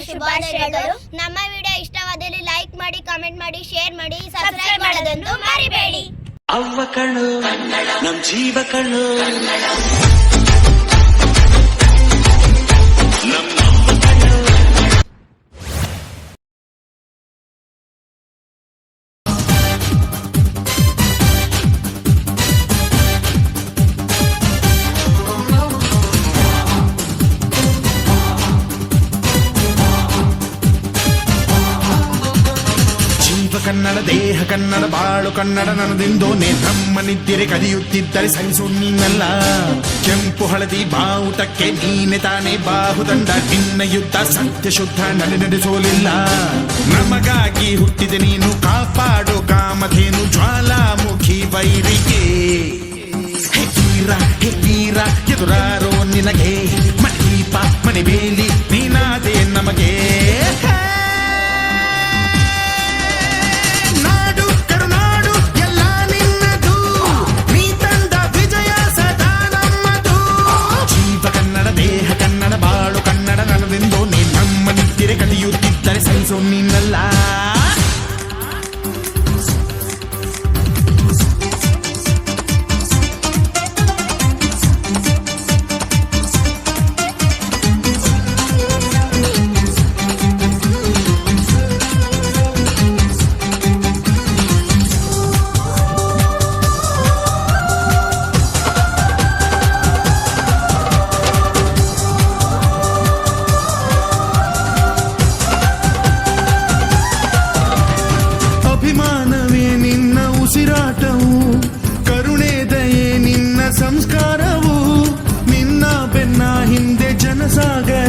ಶುಭಾಶಯಗಳು. ನಮ್ಮ ವಿಡಿಯೋ ಇಷ್ಟವಾದಲ್ಲಿ ಲೈಕ್ ಮಾಡಿ ಕಾಮೆಂಟ್ ಮಾಡಿ ಶೇರ್ ಮಾಡಿ ಸಬ್ಸ್ಕ್ರೈಬ್ ಮಾಡೋದನ್ನು ಮರಿಬೇಡಿ. ಅವ್ವ ನಮ್ ಜೀವ ಕನ್ನಡ, ದೇಹ ಕನ್ನಡ, ಬಾಳು ಕನ್ನಡ ನನದಿಂದು ನಮ್ಮ ನಿದ್ದಿರೆ ಕದಿಯುತ್ತಿದ್ದರೆ ಸಹಿಸು ಕೆಂಪು ಹಳದಿ ಬಾವುಟಕ್ಕೆ ನೀನೆ ತಾನೇ ಬಾಹುದಂಡ. ನಿನ್ನ ಯುದ್ಧ ಸತ್ಯ ಶುದ್ಧ ನಡೆ ನಡೆಸೋಲಿಲ್ಲ. ನಮಗಾಗಿ ಹುಟ್ಟಿದೆ ನೀನು ಕಾಪಾಡು ಕಾಮಧೇನು ಜ್ವಾಲಾಮುಖಿ ವೈರಿಗೆ ಹೇ ವೀರ ಎದುರಾರೋ ನಿನಗೆ. ಮನೆ ನಿನಗೆ ಮನೆ ಮಣಿಬೇಲಿ that it seems so mean alive. മനസാകെ